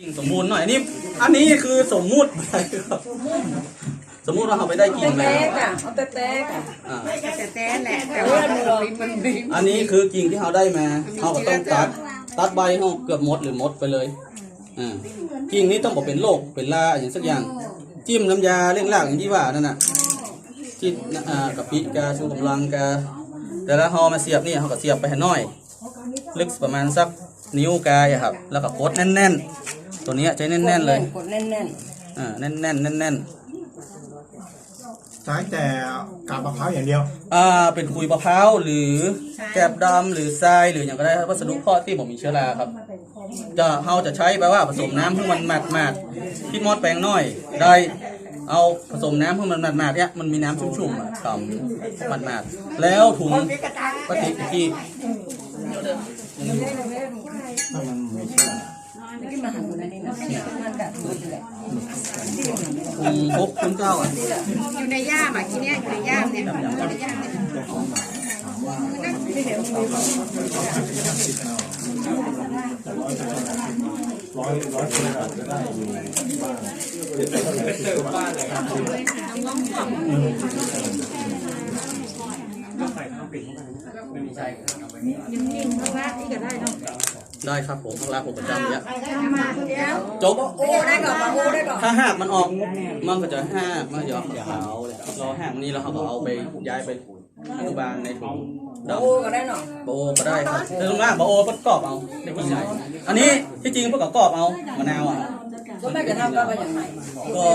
กิ่งสมบูรณ์หน่อยอันนี้อันนี้คือสมมุติครับสมมุติว่าเราไปได้กิ่งมาแตกอะเอาแต่แตกอะอ่าแต่แต่แหละแต่ว่ามันบินมันบินอันนี้คือกิ่งที่เราได้มาเราก็ต้องตัดตัดใบเราเกือบหมดหรือหมดไปเลยอ่ากิ่งนี้ต้องบอกเป็นโรคเป็นลาอย่างสักอย่าง จิ้มน้ำยาเร่งรากอย่างที่ว่านั่นน่ะจิ้มอ่ากะปิกาชูกำลังกาแต่ละหอมาเสียบนี่เขาก็เสียบไปให้น้อย ลึกประมาณสักนิ้วกายอะครับ แล้วก็กดแน่นๆ ตัวเนี้ยใช้แน่นๆเลย กดแน่นอ่า แน่นๆแน่นใช้แต่กาบมะพร้าวอย่างเดียว ๆอ่า เป็นคุยมะพร้าวหรือแกบดำหรือทรายหรืออย่างก็ได้ครับวัสดุเพาะที่ผมมีเชื้อราครับ จะเราจะใช้แปลว่าผสมน้ำให้มันหมาดหมาดๆที่มอดแปลงน้อย ได้ เอาผสมน้ำให้มันหมาดหมาดๆเนี่ยมันมีน้ำชุ่มๆอะทำหมาดหมาดๆแล้วถุงปฏิกิริ ถ้ามันไม่ใช่ ๆที่มาหันอยู่ในนี้นะ มันกัดมือเลยถุงพกคุณเก้าอะอยู่ในย่ามอะทีเนี้ยอยู่ในย่ามเนี่ยอยู่ในย่ามเนี่ยร้อยร้อยคนอาจจะได้อยู่ได้ครับผมข้างล่างผมประจำเนี่ ยมาเดี๋ยวจบโอ้ได้ก่อนปะโอ้ได้ก่อนถ้าหากมันออกมันก็จะห้ากมันจะขาวเลยรอห้ากนี้แล้วเขาก็เอาไปย้ายไปอนุบาลในถุงดำโอ้ก็ได้เนาะบะโอก็ได้ครับแต่ตรงล่างบะโอประกอบเอาเด็กผู้ชายอันนี้ที่จริงประกอบเอามะนาวอะก็ไม่จะทำก็ไปอย่างไรก็